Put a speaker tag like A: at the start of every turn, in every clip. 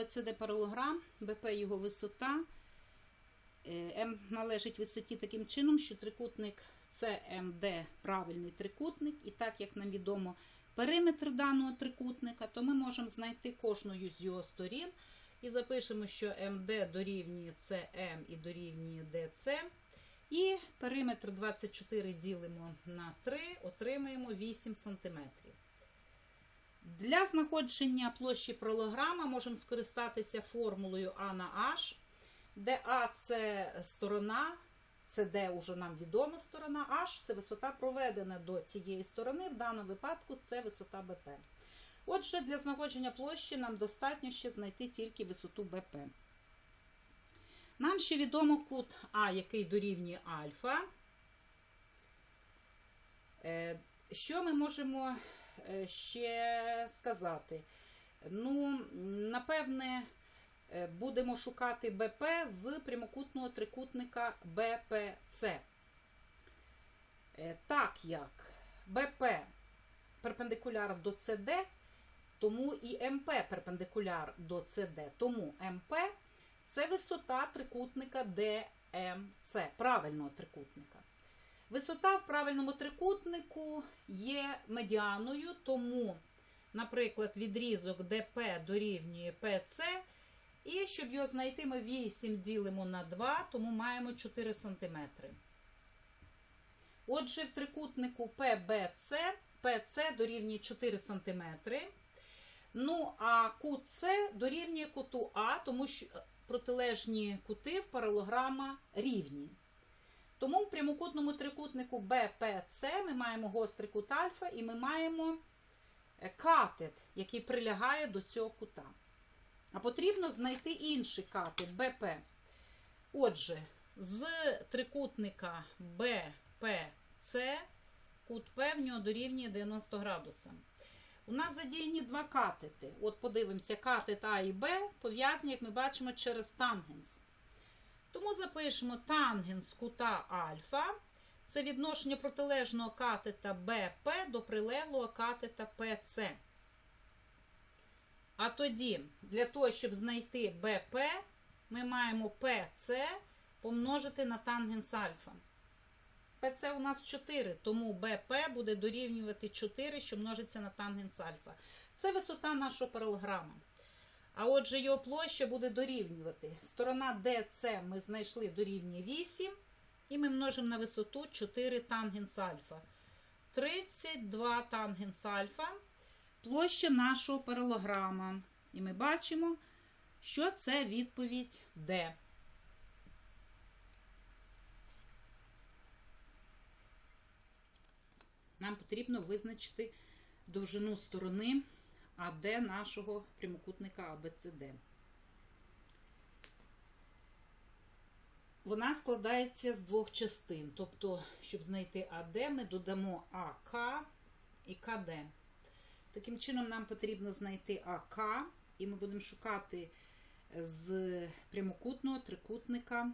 A: ABCD паралограм, БП його висота. Е, М належить висоті таким чином, що трикутник CMD правильний трикутник, і так як нам відомо периметр даного трикутника, то ми можемо знайти кожною з його сторін і запишемо, що МД дорівнює CM і дорівнює DC. І периметр 24 ділимо на 3, отримаємо 8 см. Для знаходження площі паралограма можемо скористатися формулою А на H, де А це сторона, це Д вже нам відома сторона, H це висота проведена до цієї сторони, в даному випадку це висота БП. Отже, для знаходження площі нам достатньо ще знайти тільки висоту БП. Нам ще відомо кут А, який дорівнює альфа. Е, Що ми можемо ще сказати? Ну, напевне, е, будемо шукати БП з прямокутного трикутника БПЦ. Е, Так як БП перпендикуляр до ЦД, тому і МП перпендикуляр до ЦД. Тому МП це висота трикутника ДМЦ, правильного трикутника. Висота в правильному трикутнику є медіаною, тому, наприклад, відрізок ДП дорівнює ПЦ. І щоб його знайти, ми 8 ділимо на 2, тому маємо 4 см. Отже, в трикутнику ПБЦ ПЦ дорівнює 4 см. Ну, а кут дорівнює куту А, тому що протилежні кути в паралограма рівні. Тому в прямокутному трикутнику БПЦ ми маємо гострий кут альфа і ми маємо е, катет, який прилягає до цього кута. А потрібно знайти інший катет БП. Отже, з трикутника БПЦ кут П в нього дорівнює 90 градусам. У нас задіяні два катети. От подивимося, катет А і Б пов'язані, як ми бачимо, через тангенс. Тому запишемо тангенс кута альфа. Це відношення протилежного катета БП до прилеглого катета ПЦ. А тоді, для того, щоб знайти БП, ми маємо ПЦ помножити на тангенс альфа. ПЦ у нас 4, тому БП буде дорівнювати 4, що множиться на тангенс альфа. Це висота нашого паралограма. А отже, його площа буде дорівнювати. Сторона DC ми знайшли дорівнює 8, і ми множимо на висоту 4 тангенс альфа. 32 тангенс альфа площа нашого паралограма. І ми бачимо, що це відповідь D. Нам потрібно визначити довжину сторони АД нашого прямокутника ABCD. Вона складається з двох частин. Тобто, щоб знайти АД, ми додамо АК і КД. Таким чином, нам потрібно знайти АК, і ми будемо шукати з прямокутного трикутника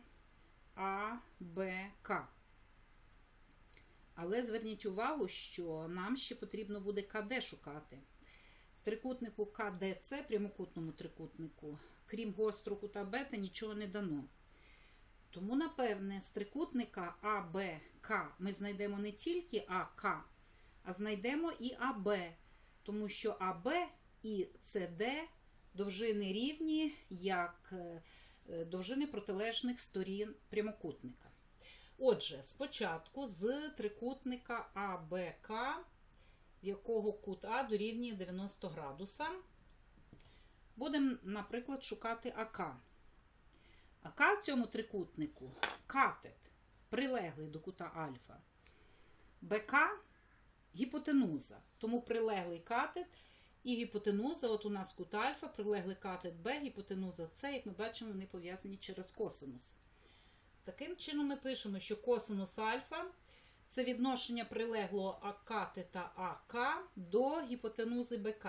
A: АБК. Але зверніть увагу, що нам ще потрібно буде КД шукати. Трикутнику КДЦ, прямокутному трикутнику, крім гострого кута бета, нічого не дано. Тому, напевне, з трикутника АБК ми знайдемо не тільки АК, а знайдемо і АБ, тому що АБ і СД довжини рівні як е, довжини протилежних сторін прямокутника. Отже, спочатку з трикутника АБК, якого кут А дорівнює 90 градуса, будемо, наприклад, шукати АК. АК в цьому трикутнику катет, прилеглий до кута альфа. БК гіпотенуза. Тому прилеглий катет і гіпотенуза, от у нас кут альфа, прилеглий катет Б, гіпотенуза С, як ми бачимо, вони пов'язані через косинус. Таким чином, ми пишемо, що косинус альфа це відношення прилеглого катета АК до гіпотенузи БК.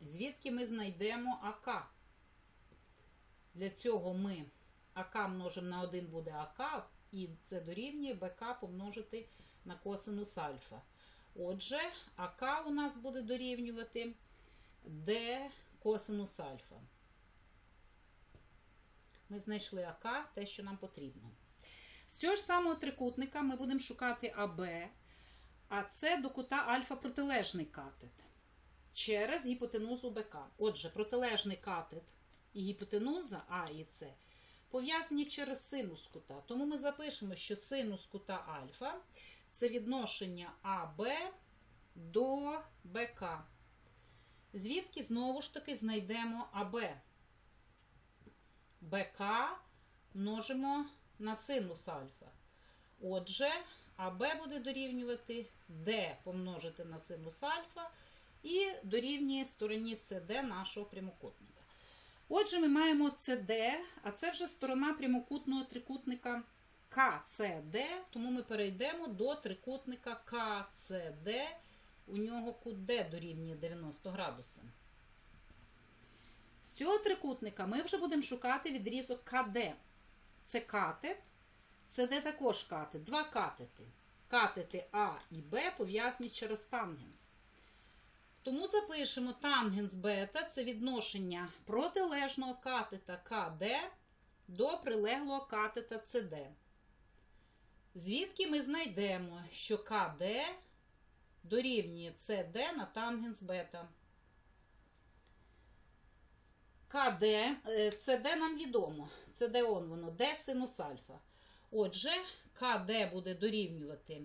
A: Звідки ми знайдемо АК? Для цього ми АК множимо на 1 буде АК, і це дорівнює БК помножити на косинус альфа. Отже, АК у нас буде дорівнювати D косинус альфа. Ми знайшли АК, те, що нам потрібно. З цього ж самого трикутника ми будемо шукати АБ, а це до кута альфа протилежний катет через гіпотенузу БК. Отже, протилежний катет і гіпотенуза А і С пов'язані через синус кута. Тому ми запишемо, що синус кута альфа це відношення АБ до БК. Звідки знову ж таки знайдемо АБ. БК множимо на синус альфа. Отже, АБ буде дорівнювати D помножити на синус альфа і дорівнює стороні CD нашого прямокутника. Отже, ми маємо CD, а це вже сторона прямокутного трикутника КЦД, тому ми перейдемо до трикутника КЦД. У нього кут дорівнює 90 градусів. З цього трикутника ми вже будемо шукати відрізок КД. Це катет, це СД також катет, два катети. Катети А і Б пов'язані через тангенс. Тому запишемо тангенс бета це відношення протилежного катета КД до прилеглого катета СД. Звідки ми знайдемо, що КД дорівнює СД на тангенс бета. КД, е, СД нам відомо. СД он воно, Д синус альфа. Отже, КД буде дорівнювати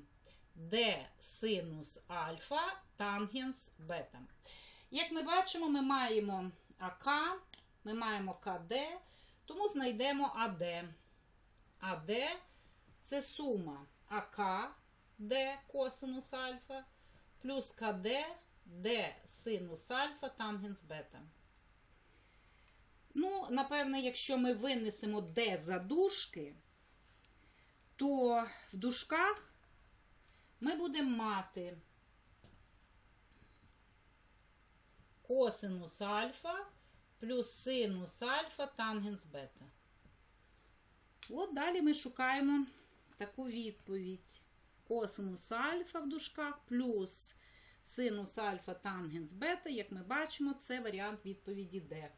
A: Д синус альфа тангенс бета. Як ми бачимо, ми маємо АК, ми маємо КД, тому знайдемо АД. АД це сума АК, Д косинус альфа, плюс КД, Д синус альфа тангенс бета. Ну, напевне, якщо ми винесемо D за дужки, то в дужках ми будемо мати косинус альфа плюс синус альфа тангенс бета. От далі ми шукаємо таку відповідь. Косинус альфа в дужках плюс синус альфа тангенс бета, як ми бачимо, це варіант відповіді D.